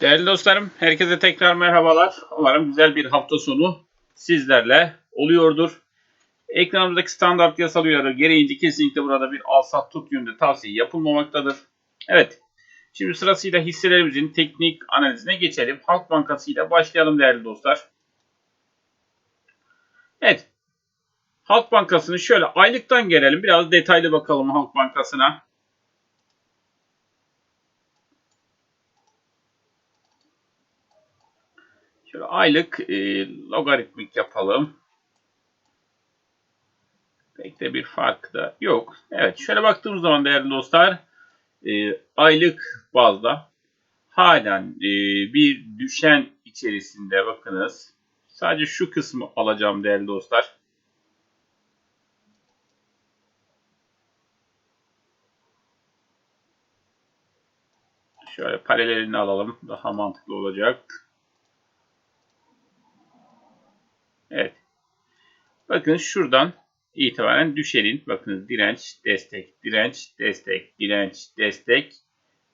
Değerli dostlarım, herkese tekrar merhabalar. Umarım güzel bir hafta sonu sizlerle oluyordur. Ekranımızdaki standart yasal uyarı gereğince kesinlikle burada bir al-sat tut yönünde tavsiye yapılmamaktadır. Evet, şimdi sırasıyla hisselerimizin teknik analizine geçelim. Halk Bankası ile başlayalım değerli dostlar. Evet, Halk Bankası'nı şöyle aylıktan gelelim. Biraz detaylı bakalım Halk Bankası'na. Şöyle aylık e, logaritmik yapalım. Pek de bir fark da yok. Evet şöyle baktığımız zaman değerli dostlar e, aylık bazda halen e, bir düşen içerisinde bakınız. Sadece şu kısmı alacağım değerli dostlar. Şöyle paralelini alalım. Daha mantıklı olacak. Evet. Bakın şuradan itibaren düşerin. Bakın direnç, destek, direnç, destek, direnç, destek.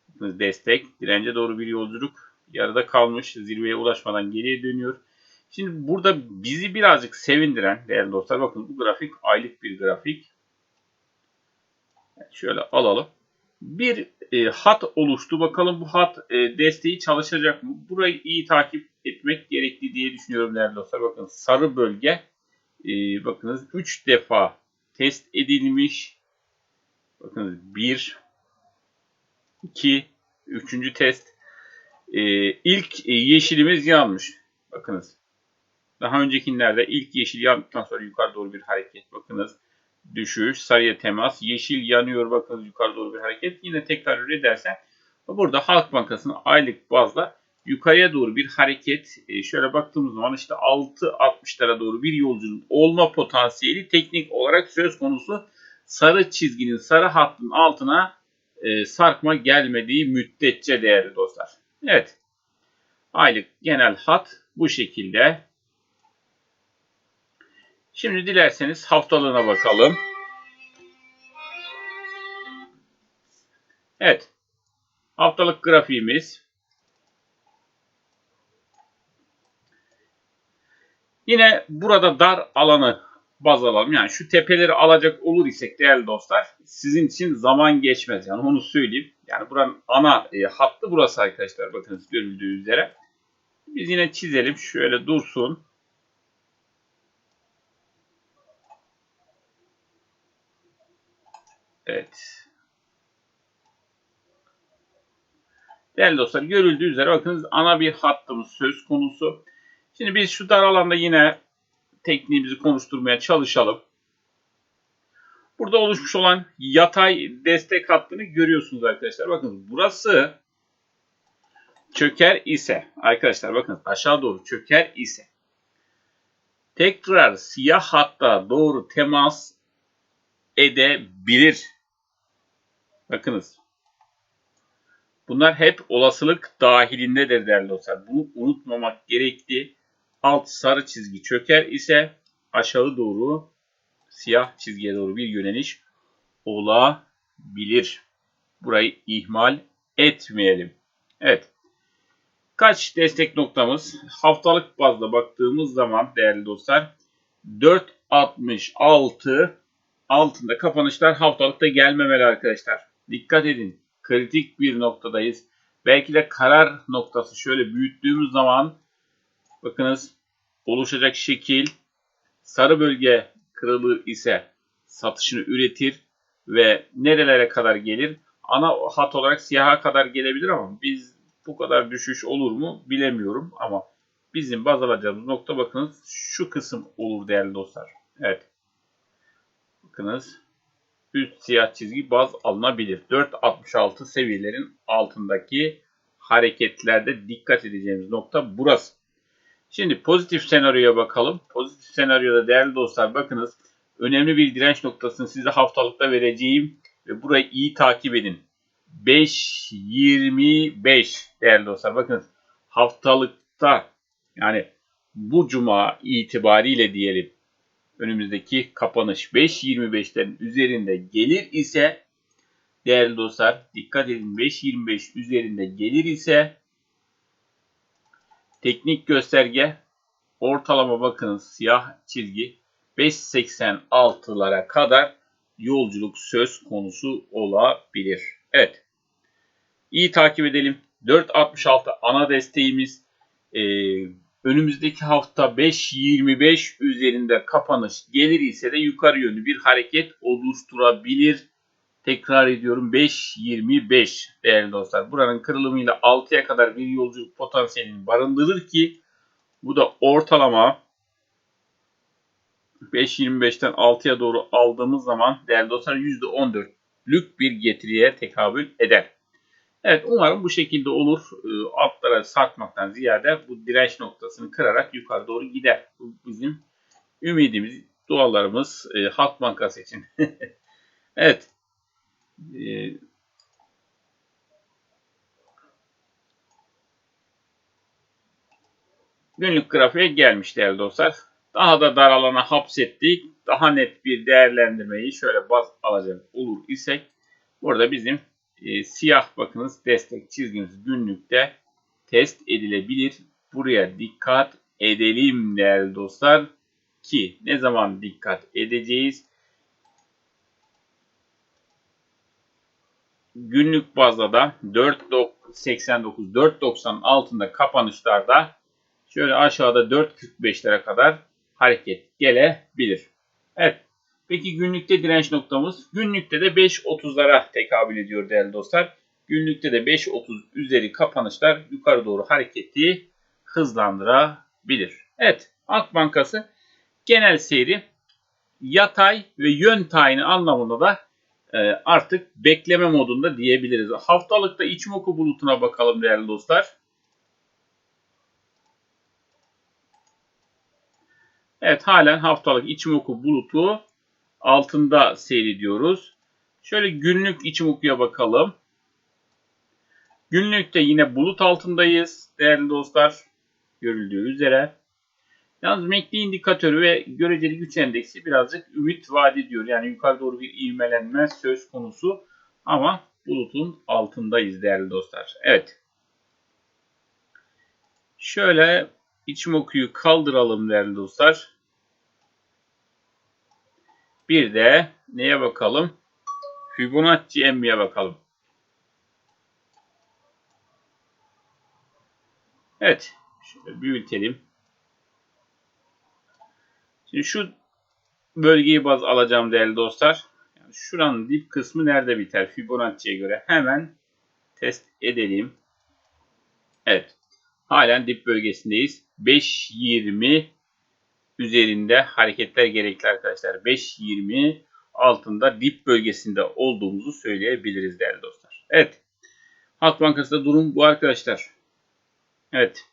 Bakın destek, dirence doğru bir yolculuk. Yarıda kalmış, zirveye ulaşmadan geriye dönüyor. Şimdi burada bizi birazcık sevindiren değerli dostlar bakın bu grafik aylık bir grafik. Şöyle alalım. Bir e, hat oluştu. Bakalım bu hat e, desteği çalışacak mı? Burayı iyi takip etmek gerekli diye düşünüyorum değerli dostlar. Bakın sarı bölge e, bakınız 3 defa test edilmiş. Bakınız 1 2 3. test. E, ilk e, yeşilimiz yanmış. Bakınız. Daha öncekilerde ilk yeşil yandıktan sonra yukarı doğru bir hareket. Bakınız düşüş, sarıya temas, yeşil yanıyor bakınız yukarı doğru bir hareket. Yine tekrar edersen burada Halk Bankası'nın aylık bazda yukarıya doğru bir hareket e, şöyle baktığımız zaman işte 6.60'lara doğru bir yolculuk olma potansiyeli teknik olarak söz konusu sarı çizginin sarı hattın altına e, sarkma gelmediği müddetçe değerli dostlar. Evet. Aylık genel hat bu şekilde. Şimdi dilerseniz haftalığına bakalım. Evet. Haftalık grafiğimiz. Yine burada dar alanı baz alalım. Yani şu tepeleri alacak olur isek değerli dostlar sizin için zaman geçmez. Yani onu söyleyeyim. Yani buranın ana e, hattı burası arkadaşlar. Bakınız görüldüğü üzere. Biz yine çizelim. Şöyle dursun. Evet. Değerli dostlar görüldüğü üzere bakınız ana bir hattımız söz konusu. Şimdi biz şu dar alanda yine tekniğimizi konuşturmaya çalışalım. Burada oluşmuş olan yatay destek hattını görüyorsunuz arkadaşlar. Bakın burası çöker ise arkadaşlar bakın aşağı doğru çöker ise tekrar siyah hatta doğru temas edebilir. Bakınız. Bunlar hep olasılık dahilindedir değerli dostlar. Bunu unutmamak gerekli. Alt sarı çizgi çöker ise aşağı doğru siyah çizgiye doğru bir yöneliş olabilir. Burayı ihmal etmeyelim. Evet. Kaç destek noktamız? Haftalık bazda baktığımız zaman değerli dostlar 4.66 altında kapanışlar haftalıkta gelmemeli arkadaşlar. Dikkat edin. Kritik bir noktadayız. Belki de karar noktası şöyle büyüttüğümüz zaman bakınız oluşacak şekil sarı bölge kırılır ise satışını üretir ve nerelere kadar gelir? Ana hat olarak siyaha kadar gelebilir ama biz bu kadar düşüş olur mu bilemiyorum ama bizim baz alacağımız nokta bakınız şu kısım olur değerli dostlar. Evet. Bakınız üst siyah çizgi baz alınabilir. 4.66 seviyelerin altındaki hareketlerde dikkat edeceğimiz nokta burası. Şimdi pozitif senaryoya bakalım. Pozitif senaryoda değerli dostlar bakınız önemli bir direnç noktasını size haftalıkta vereceğim ve burayı iyi takip edin. 5.25 değerli dostlar bakınız haftalıkta yani bu cuma itibariyle diyelim önümüzdeki kapanış 5.25'lerin üzerinde gelir ise değerli dostlar dikkat edin 5.25 üzerinde gelir ise Teknik gösterge ortalama bakınız siyah çizgi 5.86'lara kadar yolculuk söz konusu olabilir. Evet. İyi takip edelim. 4.66 ana desteğimiz. Ee, önümüzdeki hafta 5.25 üzerinde kapanış gelir ise de yukarı yönlü bir hareket oluşturabilir. Tekrar ediyorum 5.25 değerli dostlar. Buranın kırılımıyla 6'ya kadar bir yolculuk potansiyelini barındırır ki bu da ortalama 5.25'ten 6'ya doğru aldığımız zaman değerli dostlar %14'lük bir getiriye tekabül eder. Evet umarım bu şekilde olur. Ee, altlara sarkmaktan ziyade bu direnç noktasını kırarak yukarı doğru gider. Bu bizim ümidimiz, dualarımız e, Halk Bankası için. evet. Ee, günlük grafiğe gelmiş değerli dostlar. Daha da dar alana hapsettik. Daha net bir değerlendirmeyi şöyle baz alacak olur isek burada bizim e, siyah bakınız destek çizgimiz günlükte test edilebilir. Buraya dikkat edelim değerli dostlar ki ne zaman dikkat edeceğiz? Günlük bazda da 4.89 4.90 altında kapanışlarda şöyle aşağıda 4.45'lere kadar hareket gelebilir. Evet. Peki günlükte direnç noktamız? Günlükte de 5.30'lara tekabül ediyor değerli dostlar. Günlükte de 5.30 üzeri kapanışlar yukarı doğru hareketi hızlandırabilir. Evet. Halk Bankası genel seyri yatay ve yön tayini anlamında da e, artık bekleme modunda diyebiliriz. Haftalıkta Ichimoku bulutuna bakalım değerli dostlar. Evet halen haftalık Ichimoku bulutu altında seyrediyoruz. Şöyle günlük Ichimoku'ya bakalım. Günlükte yine bulut altındayız değerli dostlar. Görüldüğü üzere. Yalnız MACD indikatörü ve göreceli güç endeksi birazcık ümit vaat ediyor. Yani yukarı doğru bir ivmelenme söz konusu. Ama bulutun altındayız değerli dostlar. Evet. Şöyle Ichimoku'yu kaldıralım değerli dostlar. Bir de neye bakalım? Fibonacci emmiye bakalım. Evet. Şöyle büyütelim. Şimdi şu bölgeyi baz alacağım değerli dostlar. Yani şuranın dip kısmı nerede biter Fibonacci'ye göre? Hemen test edelim. Evet. Halen dip bölgesindeyiz. 5.20 üzerinde hareketler gerekli arkadaşlar. 5.20 altında dip bölgesinde olduğumuzu söyleyebiliriz değerli dostlar. Evet. Halk Bankası'da durum bu arkadaşlar. Evet.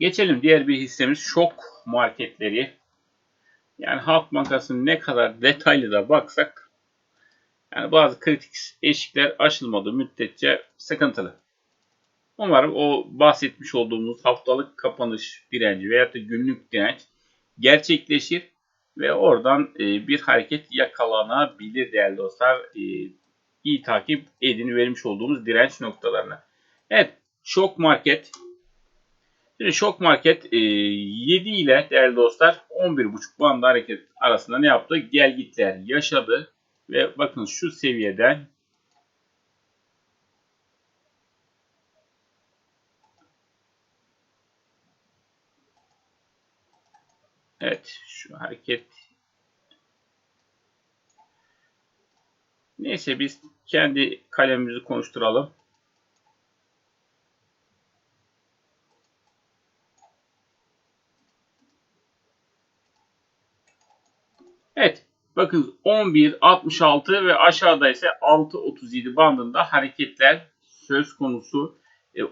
Geçelim diğer bir hissemiz şok marketleri. Yani Halk Bankası'nın ne kadar detaylı da baksak yani bazı kritik eşikler aşılmadığı müddetçe sıkıntılı. Umarım o bahsetmiş olduğumuz haftalık kapanış direnci veya da günlük direnç gerçekleşir ve oradan e, bir hareket yakalanabilir değerli dostlar. E, iyi takip edin vermiş olduğumuz direnç noktalarına. Evet, şok market. Şimdi şok market e, 7 ile değerli dostlar 11.5 band hareket arasında ne yaptı? Gel gitler yaşadı ve bakın şu seviyeden Evet şu hareket neyse biz kendi kalemimizi konuşturalım. Evet. Bakın 11, 66 ve aşağıda ise 6.37 bandında hareketler söz konusu.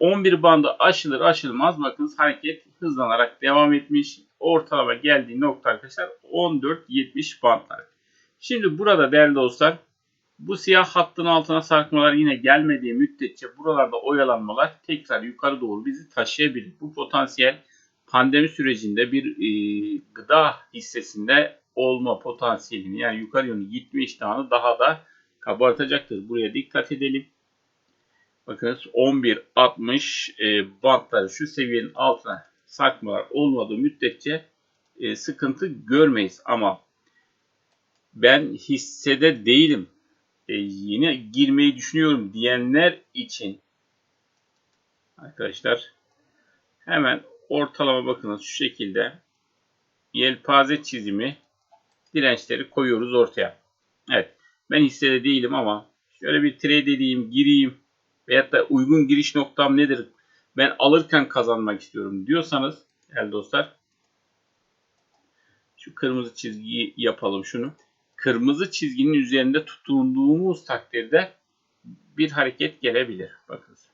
11 e, bandı aşılır aşılmaz bakınız hareket hızlanarak devam etmiş ortalama geldiği nokta arkadaşlar 14.70 bantlar. Şimdi burada değerli dostlar bu siyah hattın altına sarkmalar yine gelmediği müddetçe buralarda oyalanmalar tekrar yukarı doğru bizi taşıyabilir. Bu potansiyel pandemi sürecinde bir e, gıda hissesinde olma potansiyelini yani yukarı yönlü gitme iştahını daha da kabartacaktır. Buraya dikkat edelim. Bakınız 11.60 e, bantları şu seviyenin altına sarkmalar olmadığı müddetçe e, sıkıntı görmeyiz. Ama ben hissede değilim. E, yine girmeyi düşünüyorum diyenler için arkadaşlar hemen ortalama bakınız şu şekilde yelpaze çizimi dirençleri koyuyoruz ortaya. Evet ben hissede değilim ama şöyle bir trade edeyim gireyim veyahut da uygun giriş noktam nedir ben alırken kazanmak istiyorum diyorsanız el dostlar şu kırmızı çizgiyi yapalım şunu. Kırmızı çizginin üzerinde tutunduğumuz takdirde bir hareket gelebilir. Bakınız.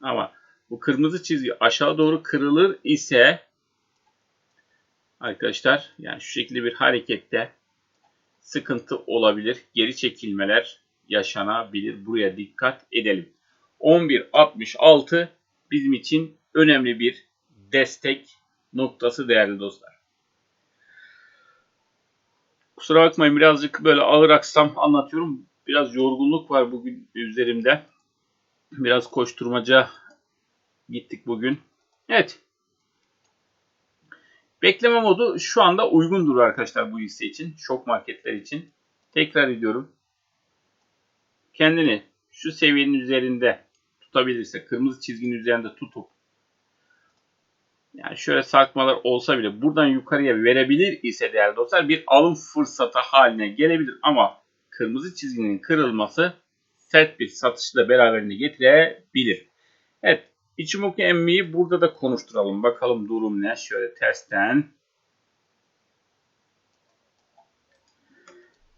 Ama bu kırmızı çizgi aşağı doğru kırılır ise arkadaşlar yani şu şekilde bir harekette sıkıntı olabilir. Geri çekilmeler yaşanabilir. Buraya dikkat edelim. 11.66 bizim için önemli bir destek noktası değerli dostlar. Kusura bakmayın birazcık böyle ağır aksam anlatıyorum. Biraz yorgunluk var bugün üzerimde. Biraz koşturmaca gittik bugün. Evet. Bekleme modu şu anda uygundur arkadaşlar bu hisse için. Şok marketler için. Tekrar ediyorum. Kendini şu seviyenin üzerinde tutabilirse, kırmızı çizginin üzerinde tutup yani şöyle sarkmalar olsa bile buradan yukarıya verebilir ise değerli dostlar bir alım fırsatı haline gelebilir ama kırmızı çizginin kırılması sert bir satışı da beraberinde getirebilir. Evet Ichimoku emmiyi burada da konuşturalım. Bakalım durum ne? Şöyle tersten.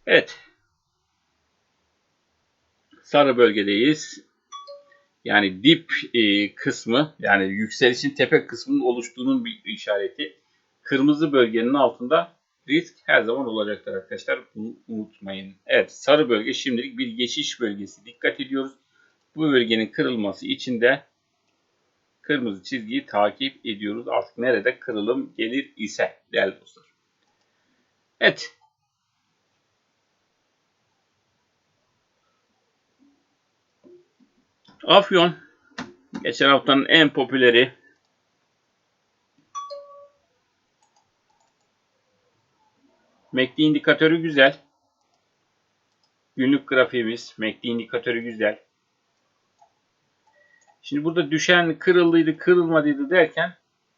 Evet. Sarı bölgedeyiz. Yani dip e, kısmı yani yükselişin tepe kısmının oluştuğunun bir işareti. Kırmızı bölgenin altında risk her zaman olacaktır arkadaşlar. Bunu unutmayın. Evet sarı bölge şimdilik bir geçiş bölgesi. Dikkat ediyoruz. Bu bölgenin kırılması için de kırmızı çizgiyi takip ediyoruz. Artık nerede kırılım gelir ise değerli dostlar. Evet. Afyon geçen haftanın en popüleri MACD indikatörü güzel. Günlük grafiğimiz MACD indikatörü güzel. Şimdi burada düşen kırıldıydı, kırılmadıydı derken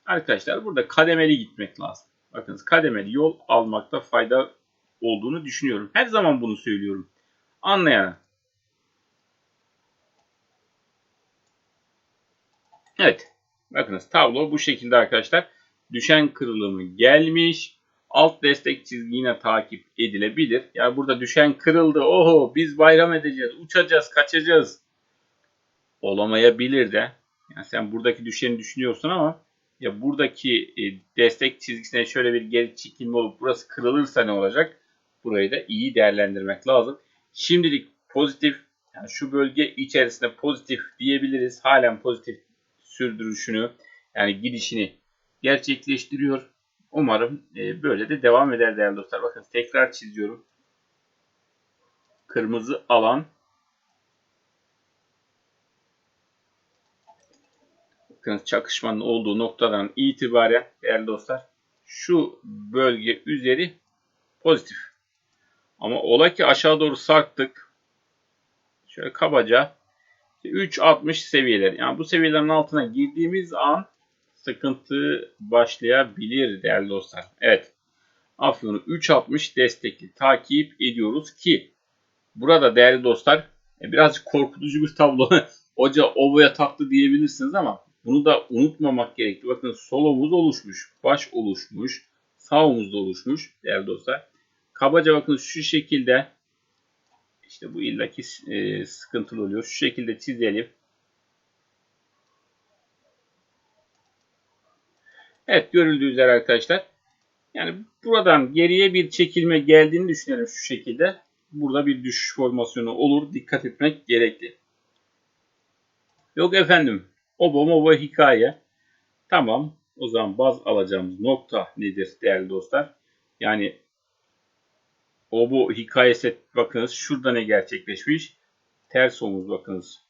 arkadaşlar burada kademeli gitmek lazım. Bakınız kademeli yol almakta fayda olduğunu düşünüyorum. Her zaman bunu söylüyorum. Anlayana. Evet. Bakınız tablo bu şekilde arkadaşlar. Düşen kırılımı gelmiş. Alt destek çizgi yine takip edilebilir. Yani burada düşen kırıldı. Oho biz bayram edeceğiz. Uçacağız, kaçacağız olamayabilir de. Yani sen buradaki düşeni düşünüyorsun ama ya buradaki e, destek çizgisine şöyle bir geri çekilme olup burası kırılırsa ne olacak? Burayı da iyi değerlendirmek lazım. Şimdilik pozitif yani şu bölge içerisinde pozitif diyebiliriz. Halen pozitif sürdürüşünü yani gidişini gerçekleştiriyor. Umarım e, böyle de devam eder değerli dostlar. Bakın tekrar çiziyorum. Kırmızı alan bakınız çakışmanın olduğu noktadan itibaren değerli dostlar şu bölge üzeri pozitif. Ama ola ki aşağı doğru sarktık. Şöyle kabaca 3.60 seviyeler. Yani bu seviyelerin altına girdiğimiz an sıkıntı başlayabilir değerli dostlar. Evet. Afyon'u 3.60 destekli takip ediyoruz ki burada değerli dostlar e, birazcık korkutucu bir tablo. Hoca ovaya taktı diyebilirsiniz ama bunu da unutmamak gerekli. Bakın sol omuz oluşmuş, baş oluşmuş, sağ omuz da oluşmuş değerli dostlar. Kabaca bakın şu şekilde işte bu illaki e, sıkıntılı oluyor. Şu şekilde çizelim. Evet görüldüğü üzere arkadaşlar. Yani buradan geriye bir çekilme geldiğini düşünelim şu şekilde. Burada bir düşüş formasyonu olur. Dikkat etmek gerekli. Yok efendim Obo mobo hikaye. Tamam. O zaman baz alacağımız nokta nedir değerli dostlar? Yani obo hikayesi bakınız şurada ne gerçekleşmiş? Ters omuz bakınız.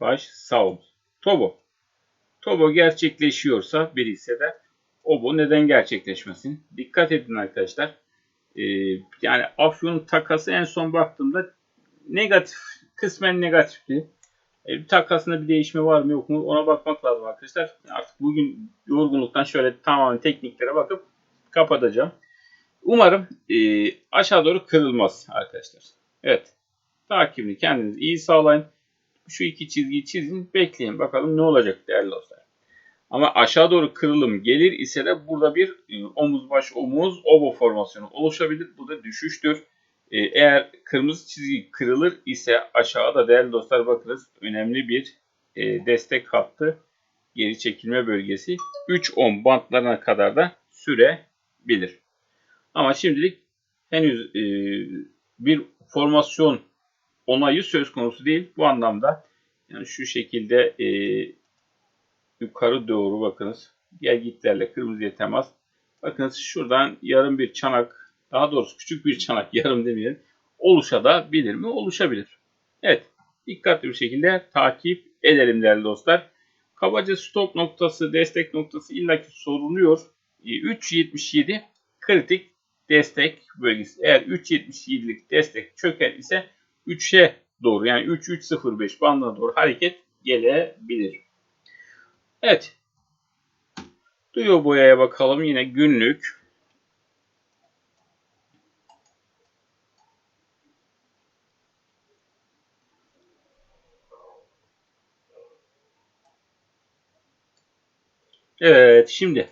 baş sağ omuz. Tobo. Tobo gerçekleşiyorsa bir hissede Obo neden gerçekleşmesin? Dikkat edin arkadaşlar. Ee, yani Afyon takası en son baktığımda negatif, kısmen negatifti. E, takasında bir değişme var mı yok mu ona bakmak lazım arkadaşlar. Artık bugün yorgunluktan şöyle tamamen tekniklere bakıp kapatacağım. Umarım e, aşağı doğru kırılmaz arkadaşlar. Evet. Takibini kendiniz iyi sağlayın. Şu iki çizgiyi çizin. Bekleyin. Bakalım ne olacak değerli dostlar. Ama aşağı doğru kırılım gelir ise de burada bir e, omuz baş omuz obo formasyonu oluşabilir. Bu da düşüştür. E, eğer kırmızı çizgi kırılır ise aşağıda değerli dostlar bakınız önemli bir e, destek hattı geri çekilme bölgesi 3-10 bantlarına kadar da sürebilir. Ama şimdilik henüz e, bir formasyon onayı söz konusu değil. Bu anlamda yani şu şekilde e, yukarı doğru bakınız. Gel gitlerle kırmızıya temas. Bakınız şuradan yarım bir çanak daha doğrusu küçük bir çanak yarım demeyelim oluşabilir mi? Oluşabilir. Evet. Dikkatli bir şekilde takip edelim değerli dostlar. Kabaca stop noktası, destek noktası illaki soruluyor. 3.77 e, kritik destek bölgesi. Eğer 3.77'lik destek çöker ise 3'e doğru yani 3.305 bandına doğru hareket gelebilir. Evet. Duyo boyaya bakalım. Yine günlük. Evet şimdi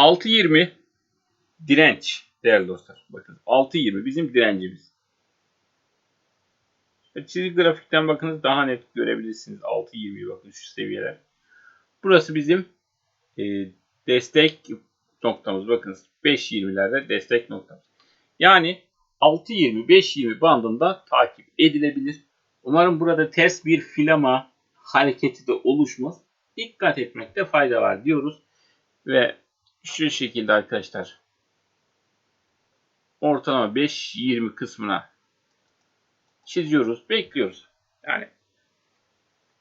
6.20 direnç değerli dostlar. Bakın 6.20 bizim direncimiz. Çizgi grafikten bakınız daha net görebilirsiniz. 6.20'yi bakın şu seviyeler. Burası bizim e, destek noktamız. Bakınız 5.20'lerde destek noktamız. Yani 6.20 5.20 bandında takip edilebilir. Umarım burada ters bir filama hareketi de oluşmaz. Dikkat etmekte fayda var diyoruz. Ve şu şekilde arkadaşlar. Ortalama 5-20 kısmına çiziyoruz. Bekliyoruz. Yani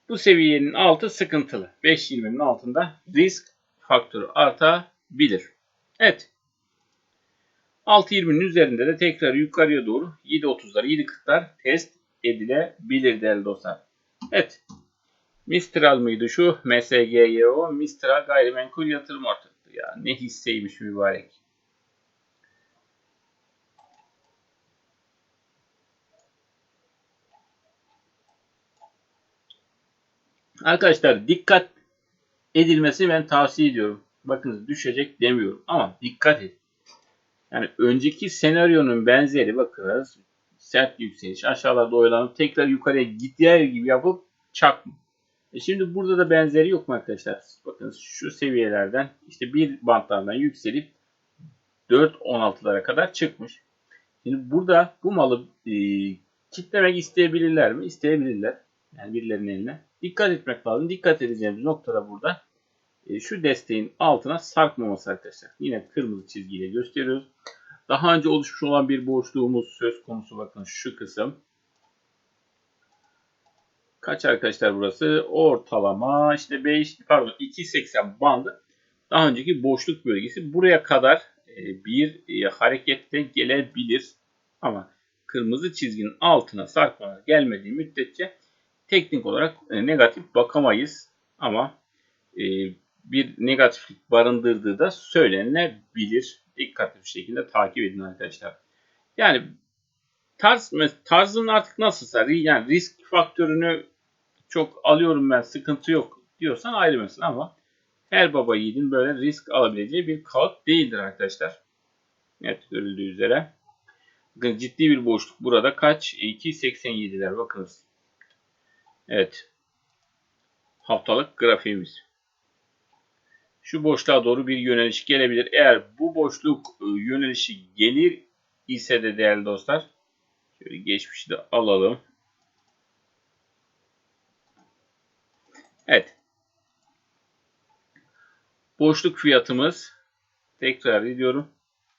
bu seviyenin altı sıkıntılı. 5-20'nin altında risk faktörü artabilir. Evet. 6.20'nin üzerinde de tekrar yukarıya doğru 7.30'lar 7.40'lar test edilebilir değerli dostlar. Evet. Mistral mıydı şu? MSGYO Mistral Gayrimenkul Yatırım Ortaklığı ya. Ne hisseymiş mübarek. Arkadaşlar dikkat edilmesi ben tavsiye ediyorum. Bakınız düşecek demiyorum ama dikkat et. Yani önceki senaryonun benzeri bakınız sert yükseliş aşağılarda oyalanıp tekrar yukarıya gidiyor gibi yapıp çakma. E şimdi burada da benzeri yok mu arkadaşlar? Bakın şu seviyelerden işte bir bantlardan yükselip 4.16'lara kadar çıkmış. Şimdi burada bu malı e, kitlemek isteyebilirler mi? İsteyebilirler. Yani birilerinin eline. Dikkat etmek lazım. Dikkat edeceğimiz nokta da burada. E, şu desteğin altına sarkmaması arkadaşlar. Yine kırmızı çizgiyle gösteriyoruz. Daha önce oluşmuş olan bir boşluğumuz söz konusu bakın şu kısım. Kaç arkadaşlar burası? Ortalama işte 5 pardon 2.80 bandı. Daha önceki boşluk bölgesi. Buraya kadar e, bir e, harekette gelebilir. Ama kırmızı çizginin altına sarkmalar gelmediği müddetçe teknik olarak e, negatif bakamayız. Ama bir negatiflik barındırdığı da söylenebilir. Dikkatli bir şekilde takip edin arkadaşlar. Yani tarz tarzın artık nasılsa yani risk faktörünü çok alıyorum ben sıkıntı yok diyorsan ayrı mesele ama her baba yiğidin böyle risk alabileceği bir kağıt değildir arkadaşlar. Evet görüldüğü üzere. Bakın ciddi bir boşluk burada kaç? 2.87'ler bakınız. Evet. Haftalık grafiğimiz. Şu boşluğa doğru bir yöneliş gelebilir. Eğer bu boşluk e, yönelişi gelir ise de değerli dostlar Şöyle geçmişi de alalım. Evet. Boşluk fiyatımız tekrar ediyorum.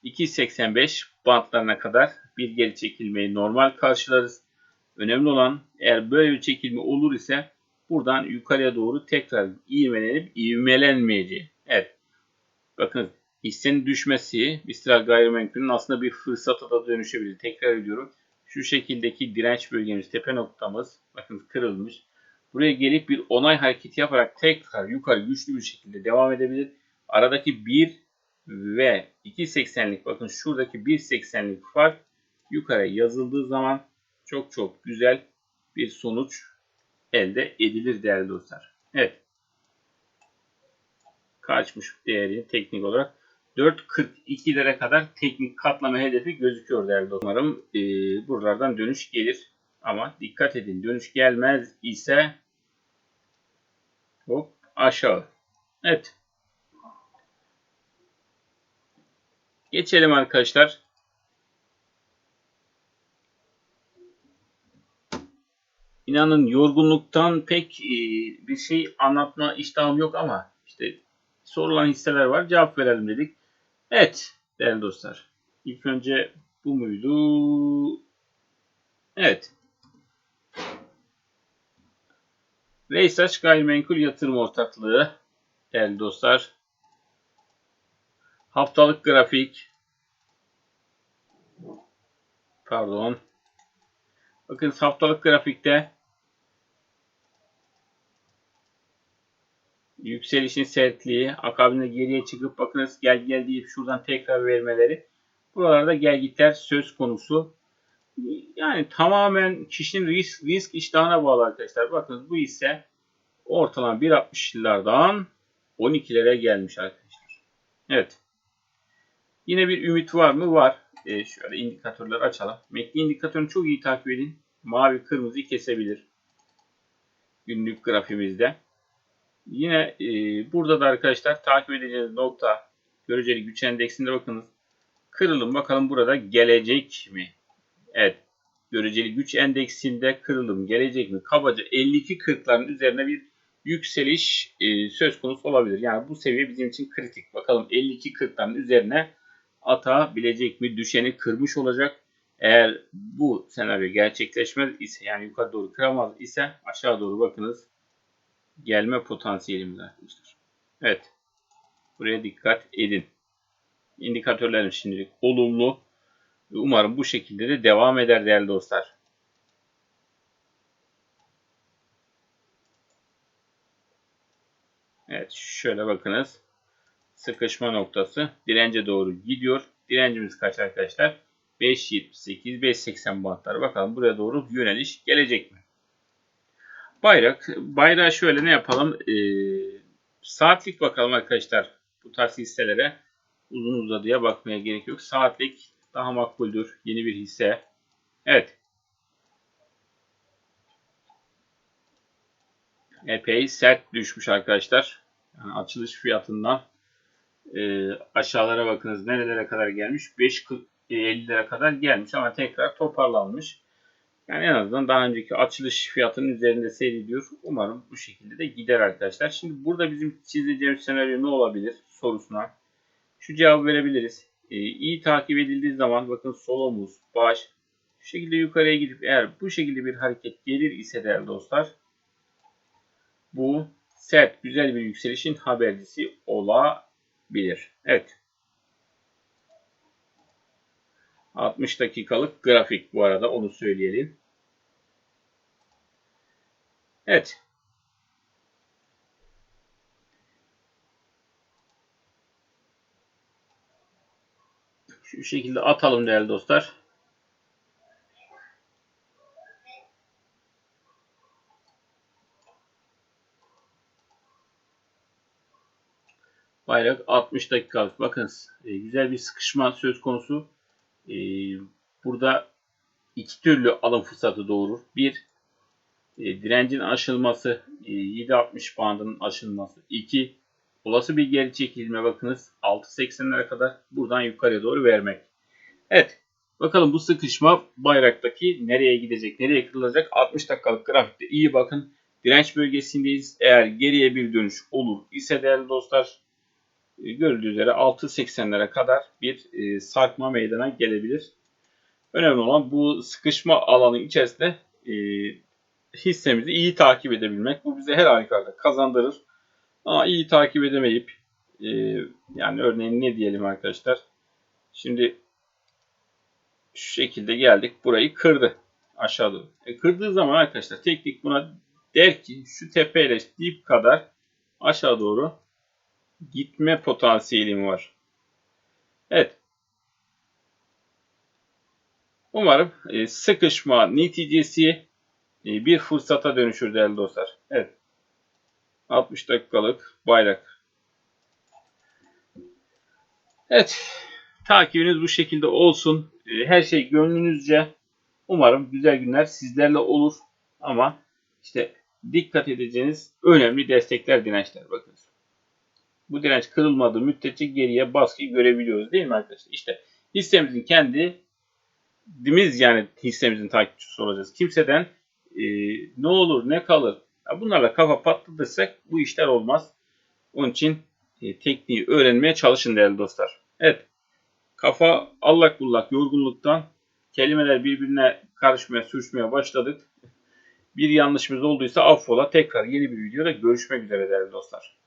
2.85 bantlarına kadar bir geri çekilmeyi normal karşılarız. Önemli olan eğer böyle bir çekilme olur ise buradan yukarıya doğru tekrar ivmelenip ivmelenmeyeceği. Evet. Bakın hissenin düşmesi İstiral Gayrimenkul'ün aslında bir fırsata da dönüşebilir. Tekrar ediyorum. Şu şekildeki direnç bölgemiz, tepe noktamız bakın kırılmış. Buraya gelip bir onay hareketi yaparak tekrar yukarı güçlü bir şekilde devam edebilir. Aradaki 1 ve 2.80'lik bakın şuradaki 1.80'lik fark yukarı yazıldığı zaman çok çok güzel bir sonuç elde edilir değerli dostlar. Evet. Kaçmış değeri teknik olarak 4.42'lere kadar teknik katlama hedefi gözüküyor değerli dostlar. Umarım e, buralardan dönüş gelir. Ama dikkat edin dönüş gelmez ise hop aşağı. Evet. Geçelim arkadaşlar. İnanın yorgunluktan pek e, bir şey anlatma iştahım yok ama işte sorulan hisseler var. Cevap verelim dedik. Evet değerli dostlar. İlk önce bu muydu? Evet. Reysaç Gayrimenkul Yatırım Ortaklığı değerli dostlar. Haftalık grafik. Pardon. Bakın haftalık grafikte yükselişin sertliği, akabinde geriye çıkıp bakınız gel gel deyip şuradan tekrar vermeleri. Buralarda gelgitler söz konusu. Yani tamamen kişinin risk, risk iştahına bağlı arkadaşlar. Bakın bu ise ortalama 1.60'lardan 12'lere gelmiş arkadaşlar. Evet. Yine bir ümit var mı? Var. E, şöyle indikatörler açalım. MACD indikatörünü çok iyi takip edin. Mavi kırmızıyı kesebilir. Günlük grafimizde. Yine e, burada da arkadaşlar takip edeceğiniz nokta göreceli güç endeksinde bakınız. Kırılım bakalım burada gelecek mi? Evet. Göreceli güç endeksinde kırılım gelecek mi? Kabaca 52-40'ların üzerine bir yükseliş e, söz konusu olabilir. Yani bu seviye bizim için kritik. Bakalım 52-40'ların üzerine atabilecek mi? Düşeni kırmış olacak. Eğer bu senaryo gerçekleşmez ise yani yukarı doğru kıramaz ise aşağı doğru bakınız gelme potansiyelimiz arkadaşlar. Evet. Buraya dikkat edin. İndikatörlerim şimdilik olumlu. Umarım bu şekilde de devam eder değerli dostlar. Evet şöyle bakınız. Sıkışma noktası dirence doğru gidiyor. Direncimiz kaç arkadaşlar? 5.78, 5.80 bantları. Bakalım buraya doğru yöneliş gelecek mi? Bayrak. Bayrağı şöyle ne yapalım? Ee, saatlik bakalım arkadaşlar. Bu tarz hisselere uzun uzadıya bakmaya gerek yok. Saatlik daha makbuldür. Yeni bir hisse. Evet. Epey sert düşmüş arkadaşlar. Yani açılış fiyatından e, aşağılara bakınız nerelere kadar gelmiş. 5.50'lere kadar gelmiş ama tekrar toparlanmış. Yani en azından daha önceki açılış fiyatının üzerinde seyrediyor. Umarım bu şekilde de gider arkadaşlar. Şimdi burada bizim çizeceğimiz senaryo ne olabilir sorusuna şu cevabı verebiliriz. Ee, iyi takip edildiği zaman bakın sol omuz, baş şu şekilde yukarıya gidip eğer bu şekilde bir hareket gelir ise değerli dostlar bu sert güzel bir yükselişin habercisi olabilir. Evet. 60 dakikalık grafik bu arada onu söyleyelim. Evet. Şu şekilde atalım değerli dostlar. Bayrak 60 dakikalık. Bakın e, güzel bir sıkışma söz konusu. E, burada iki türlü alım fırsatı doğurur. Bir, e, direncin aşılması, e, 7.60 bandının aşılması. 2. Olası bir geri çekilme bakınız 6.80'lere kadar buradan yukarıya doğru vermek. Evet. Bakalım bu sıkışma bayraktaki nereye gidecek, nereye kırılacak? 60 dakikalık grafikte iyi bakın. direnç bölgesindeyiz. Eğer geriye bir dönüş olur ise değerli dostlar e, görüldüğü üzere 6.80'lere kadar bir e, sarkma meydana gelebilir. Önemli olan bu sıkışma alanı içerisinde e, hissemizi iyi takip edebilmek. Bu bize her halükarda kazandırır. Ama iyi takip edemeyip e, yani örneğin ne diyelim arkadaşlar. Şimdi şu şekilde geldik. Burayı kırdı. Aşağı doğru. E, kırdığı zaman arkadaşlar teknik buna der ki şu tepeyle dip kadar aşağı doğru gitme potansiyelim var. Evet. Umarım e, sıkışma neticesi e, bir fırsata dönüşür değerli dostlar. Evet. 60 dakikalık bayrak. Evet. Takibiniz bu şekilde olsun. E, Her şey gönlünüzce. Umarım güzel günler sizlerle olur. Ama işte dikkat edeceğiniz önemli destekler dirençler bakın. Bu direnç kırılmadığı müddetçe geriye baskıyı görebiliyoruz değil mi arkadaşlar? İşte hissemizin kendi dimiz yani hissemizin takipçisi olacağız. Kimseden e, ne olur ne kalır bunlarla kafa patlatırsak bu işler olmaz. Onun için e, tekniği öğrenmeye çalışın değerli dostlar. Evet. Kafa allak bullak yorgunluktan kelimeler birbirine karışmaya sürüşmeye başladık. Bir yanlışımız olduysa affola tekrar yeni bir videoda görüşmek üzere değerli dostlar.